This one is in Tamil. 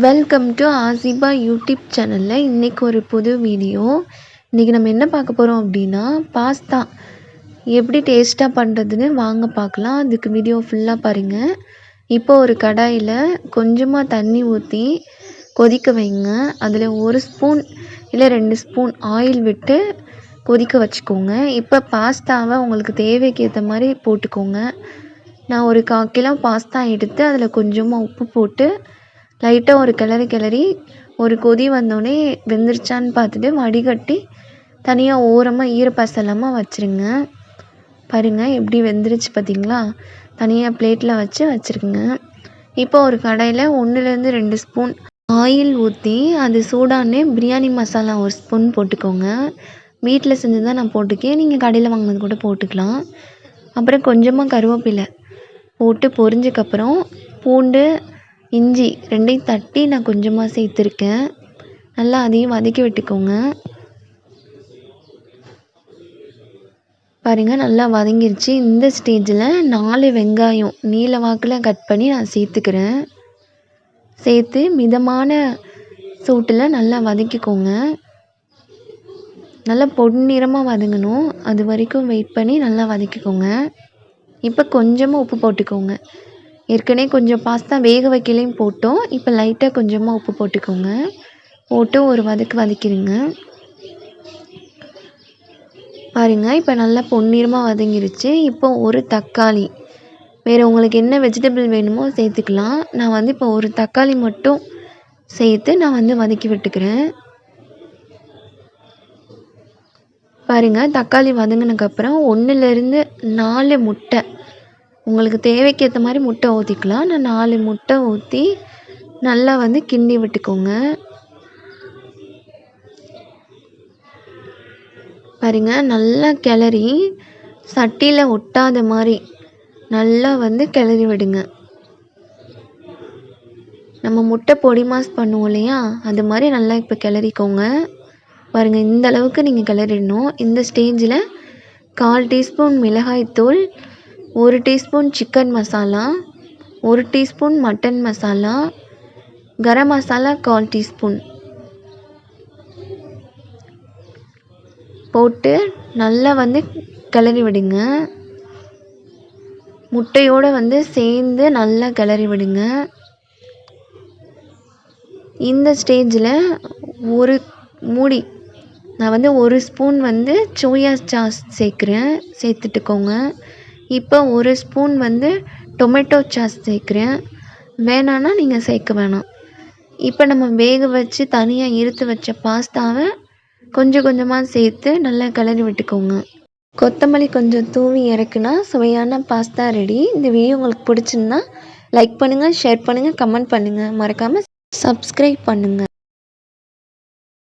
வெல்கம் டு ஆசிபா யூடியூப் சேனலில் இன்றைக்கி ஒரு புது வீடியோ இன்றைக்கி நம்ம என்ன பார்க்க போகிறோம் அப்படின்னா பாஸ்தா எப்படி டேஸ்ட்டாக பண்ணுறதுன்னு வாங்க பார்க்கலாம். அதுக்கு வீடியோ ஃபுல்லாக பாருங்கள் இப்போ ஒரு கடாயில் கொஞ்சமாக தண்ணி ஊற்றி கொதிக்க வைங்க. அதில் ஒரு ஸ்பூன் இல்லை ரெண்டு ஸ்பூன் ஆயில் விட்டு கொதிக்க வச்சுக்கோங்க. இப்போ பாஸ்தாவை உங்களுக்கு தேவைக்கு ஏற்ற மாதிரி போட்டுக்கோங்க. நான் ஒரு கால் கிலோ பாஸ்தா எடுத்து அதில் கொஞ்சமாக உப்பு போட்டு லைட்டாக ஒரு கிளறி கிளறி ஒரு கொதி வந்தோடனே வெந்துருச்சான்னு பார்த்துட்டு வடிகட்டி தனியாக ஓரமாக ஈரப்பசை இல்லாமல் வச்சுருங்க. பாருங்கள் எப்படி வெந்துருச்சு பார்த்தீங்களா? தனியாக பிளேட்டில் வச்சு வச்சுருக்குங்க இப்போ ஒரு கடையில் ஒன்றுலேருந்து ரெண்டு ஸ்பூன் ஆயில் ஊற்றி அது சூடானே பிரியாணி மசாலா ஒரு ஸ்பூன் போட்டுக்கோங்க. வீட்டில் செஞ்சு தான் நான் போட்டுக்கேன் நீங்கள் கடையில் வாங்கினது கூட போட்டுக்கலாம். அப்புறம் கொஞ்சமாக கருவேப்பிலை போட்டு பொரிஞ்சக்கப்புறம் பூண்டு இஞ்சி ரெண்டையும் தட்டி நான் கொஞ்சமாக சேர்த்துருக்கேன். நல்லா அதையும் வதக்கி விட்டுக்கோங்க. பாருங்கள் நல்லா வதங்கிருச்சு. இந்த ஸ்டேஜில் நாலு வெங்காயம் நீல வாக்கில் கட் பண்ணி நான் சேர்த்துக்கிறேன். சேர்த்து மிதமான சூட்டில் நல்லா வதக்கிக்கோங்க. நல்லா பொன்னிறமாக வதங்கணும். அது வரைக்கும் வெயிட் பண்ணி நல்லா வதக்கிக்கோங்க. இப்போ கொஞ்சமாக உப்பு போட்டுக்கோங்க. ஏற்கனவே கொஞ்சம் பாஸ்தா வேக வைக்கலையும் போட்டோம். இப்போ லைட்டாக கொஞ்சமாக உப்பு போட்டுக்கோங்க. போட்டு ஒரு வதக்கு வதக்கிடுங்க. பாருங்கள் இப்போ நல்லா பொன்னிறமாக வதங்கிருச்சு. இப்போ ஒரு தக்காளி. வேறு உங்களுக்கு என்ன வெஜிடபிள் வேணுமோ சேர்த்துக்கலாம். நான் வந்து இப்போ ஒரு தக்காளி மட்டும் சேர்த்து நான் வந்து வதக்கி விட்டுக்கிறேன். பாருங்கள் தக்காளி வதங்கினதுக்கப்புறம் ஒன்றுலேருந்து நாலு முட்டை உங்களுக்கு தேவைக்கு ஏற்ற மாதிரி முட்டை ஊற்றிக்கலாம் நான் நாலு முட்டை ஊற்றி நல்லா வந்து கிண்டி விட்டுக்கோங்க. பாருங்க நல்லா கிளறி சட்டியில் ஒட்டாத மாதிரி நல்லா வந்து கிளறி விடுங்க. நம்ம முட்டை பொடி மாஸ் பண்ணுவோம் இல்லையா? அது மாதிரி நல்லா இப்போ கிளறிக்கோங்க. பாருங்கள் இந்த அளவுக்கு நீங்கள் கிளறிடணும். இந்த ஸ்டேஜில் கால் டீஸ்பூன் மிளகாய்த்தூள் ஒரு டீஸ்பூன் சிக்கன் மசாலா ஒரு டீஸ்பூன் மட்டன் மசாலா கரம் மசாலா கால் டீஸ்பூன். போட்டு நல்லா வந்து கிளறி விடுங்க. முட்டையோடு வந்து சேர்ந்து நல்லா கிளறி விடுங்க. இந்த ஸ்டேஜில் ஒரு மூடி நான் வந்து ஒரு ஸ்பூன் வந்து சோயா சாஸ் சேர்க்குறேன். சேர்த்துட்டுக்கோங்க. இப்போ ஒரு ஸ்பூன் வந்து டொமேட்டோ சாஸ் சேர்க்குறேன். வேணான்னா நீங்கள் சேர்க்க வேணாம். இப்போ நம்ம வேக வச்சு தனியாக இருத்து வச்ச பாஸ்தாவை கொஞ்சம் கொஞ்சமாக சேர்த்து நல்லா கிளறி விட்டுக்கோங்க. கொத்தமல்லி கொஞ்சம் தூவி இறக்குனா சுவையான பாஸ்தா ரெடி இந்த வீடியோ உங்களுக்கு பிடிச்சிருந்தா லைக் பண்ணுங்கள் ஷேர் பண்ணுங்கள் கமெண்ட் பண்ணுங்கள் மறக்காமல் சப்ஸ்கிரைப் பண்ணுங்கள்